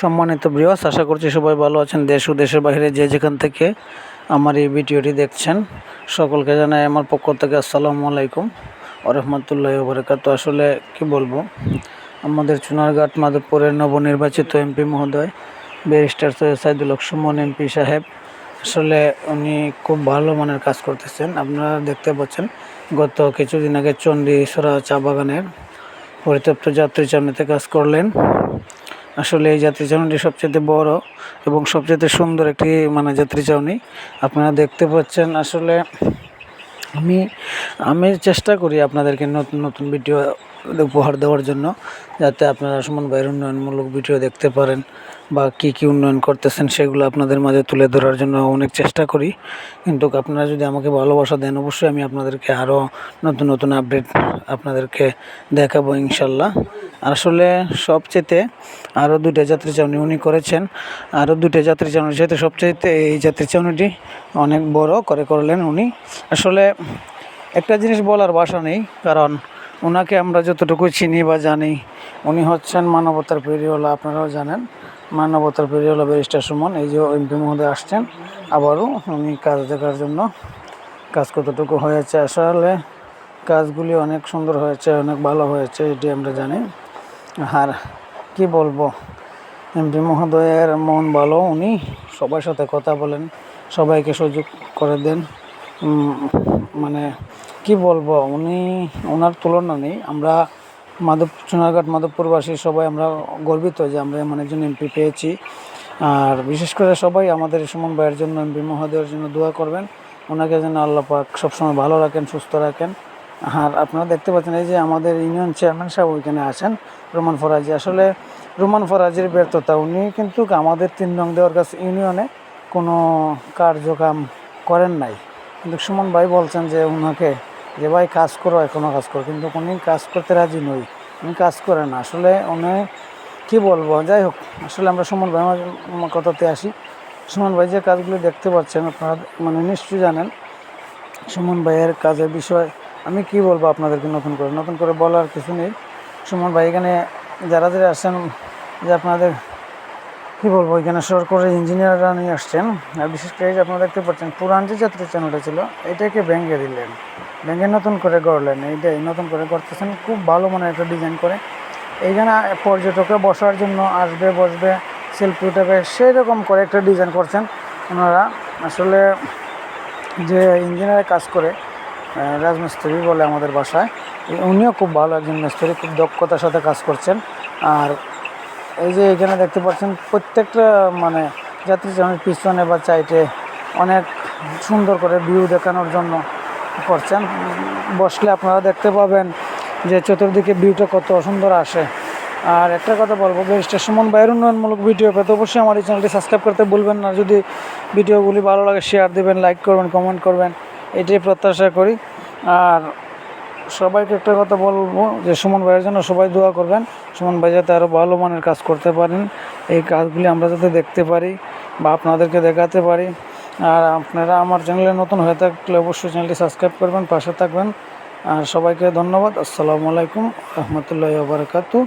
সম্মানিত বৃহস আশা করছি সবাই ভালো আছেন দেশ ও দেশের বাইরে যে যেখান থেকে আমার এই ভিডিওটি দেখছেন। সকলকে জানাই আমার পক্ষ থেকে আসসালামু আলাইকুম ওরহমতুল্লাহ বরকাত আসলে কি বলব, আমাদের চুনারঘাট মাধবপুরের নবনির্বাচিত এমপি মহোদয়, ব্যারিস্টার সৈয়দ সাইদুল সুমন এমপি সাহেব, আসলে উনি খুব ভালো মানের কাজ করতেছেন। আপনারা দেখতে পাচ্ছেন, গত কিছুদিন আগে চণ্ডীসরা চা বাগানের পরিত্যক্ত যাত্রী চামড়িতে কাজ করলেন। আসলে এই যাত্রী চাউনিটি সবচেয়ে বড় এবং সবচেয়ে সুন্দর একটি মানে যাত্রী চাউনি। আপনারা দেখতে পাচ্ছেন আসলে আমি আমি চেষ্টা করি আপনাদেরকে নতুন নতুন ভিডিও উপহার দেওয়ার জন্য, যাতে আপনারা সুমন ভাইয়ের উন্নয়নমূলক ভিডিও দেখতে পারেন বা কী কী উন্নয়ন করতেছেন সেগুলো আপনাদের মাঝে তুলে ধরার জন্য অনেক চেষ্টা করি। কিন্তু আপনারা যদি আমাকে ভালোবাসা দেন, অবশ্যই আমি আপনাদেরকে আরও নতুন নতুন আপডেট আপনাদেরকে দেখাবো ইনশাল্লাহ। আসলে সবচেয়েতে আরও দুইটা যাত্রী চাউনি উনি করেছেন। আরও দুইটা যাত্রী চাউনির সাথে সবচাইতে এই যাত্রী চাউনিটি অনেক বড় করে করলেন উনি। আসলে একটা জিনিস বলার বাসা নেই, কারণ ওনাকে আমরা যতটুকু চিনি বা জানি, উনি হচ্ছেন মানবতার পেরিওলা আপনারাও জানেন। মানবতার পেরিওলা ব্যারিস্টার সুমন, এই যে এমপি মহোদয় আসছেন, আবারও উনি কাজ দেখার জন্য কাজ কতটুকু হয়েছে আসলে, কাজগুলি অনেক সুন্দর হয়েছে, অনেক ভালো হয়েছে, এটি আমরা জানি। আর কি বলব, এমপি মহোদয়ের মন ভালো, উনি সবার সাথে কথা বলেন, সবাইকে সুযোগ করে দেন। মানে কি বলব, উনি ওনার তুলনা নেই। আমরা মাধব সোনারঘাট মাধবপুরবাসী সবাই আমরা গর্বিত যে আমরা এমন একজন এমপি পেয়েছি। আর বিশেষ করে সবাই আমাদের সুমন ভাইয়ের জন্য, এমপি মহোদয়ের জন্য দোয়া করবেন। ওনাকে যেন আল্লাহ পাক সবসময় ভালো রাখেন, সুস্থ রাখেন। আর আপনারা দেখতে পাচ্ছেন এই যে আমাদের ইউনিয়ন চেয়ারম্যান সাহেব ওইখানে আছেন, রোমান ফরাজি। আসলে রোমান ফরাজির ব্যর্থতা, উনি কিন্তু আমাদের তিন রং দেওয়ার কাছে ইউনিয়নে কোনো কার্যক্রম করেন নাই। কিন্তু সুমন ভাই বলছেন যে ওনাকে যে ভাই কাজ করো এখনও কাজ করো, কিন্তু উনি কাজ করতে রাজি নই। উনি কাজ করে না। আসলে উনি, কি বলব? যাই হোক, আসলে আমরা সুমন ভাই আমার কথাতে আসি। সুমন ভাই যে কাজগুলো দেখতে পাচ্ছেন আপনারা মানে নিশ্চয়ই জানেন, সুমন ভাইয়ের কাজের বিষয়, আমি কি বলব আপনাদেরকে নতুন করে? নতুন করে বলার কিছু নেই। সুমন ভাই এখানে যারা যারা আসছেন যে আপনাদের কি বলব এখানে সরকারি ইঞ্জিনিয়াররা নিয়ে আসছেন। আর বিশেষ করে আপনারা দেখতে পাচ্ছেন, পুরান যে যাত্রী চ্যানেলটা ছিল, এটাকে ভেঙে দিলেন। ভেঙে নতুন করে গড়লেন। এইটাই নতুন করে করতেছেন খুব ভালো মানের একটা ডিজাইন করে। এইখানে পর্যটকরা বসার জন্য আসবে, বসবে সেলফি উঠাবে সেই রকম করে একটা ডিজাইন করছেন ওনারা। আসলে যে ইঞ্জিনিয়ার কাজ করে রাজমিস্ত্রি বলে আমাদের বাসায়, উনিও খুব ভালো একজন মিস্ত্রি, খুব দক্ষতার সাথে কাজ করছেন। আর এই যে এখানে দেখতে পাচ্ছেন, প্রত্যেকটা মানে যাত্রী চালানোর পিছনে বা চাইটে অনেক সুন্দর করে ভিউ দেখানোর জন্য করছেন। বসলে আপনারা দেখতে পাবেন যে চতুর্দিকে ভিউটা কত সুন্দর আসে। আর একটা কথা বলব ব্যারিস্টার সুমন বাইরের উন্নয়নমূলক ভিডিও পেতে অবশ্যই আমার এই চ্যানেলটি সাবস্ক্রাইব করতে ভুলবেন না। যদি ভিডিওগুলি ভালো লাগে শেয়ার দেবেন লাইক করবেন কমেন্ট করবেন, এটাই প্রত্যাশা করি। আর সবাইকে একটা কথা বলব যে সুমন ভাইয়ের জন্য সবাই দোয়া করবেন। সুমন ভাই যাতে আরও ভালো মানের কাজ করতে পারেন। এই কাজগুলি আমরা যাতে দেখতে পারি বা আপনাদেরকে দেখাতে পারি। আর আপনারা আমার চ্যানেলে নতুন হয়ে থাকলে অবশ্যই চ্যানেলটি সাবস্ক্রাইব করবেন, পাশে থাকবেন। আর সবাইকে ধন্যবাদ। আসসালামু আলাইকুম রহমতুল্লাহ বারকাতু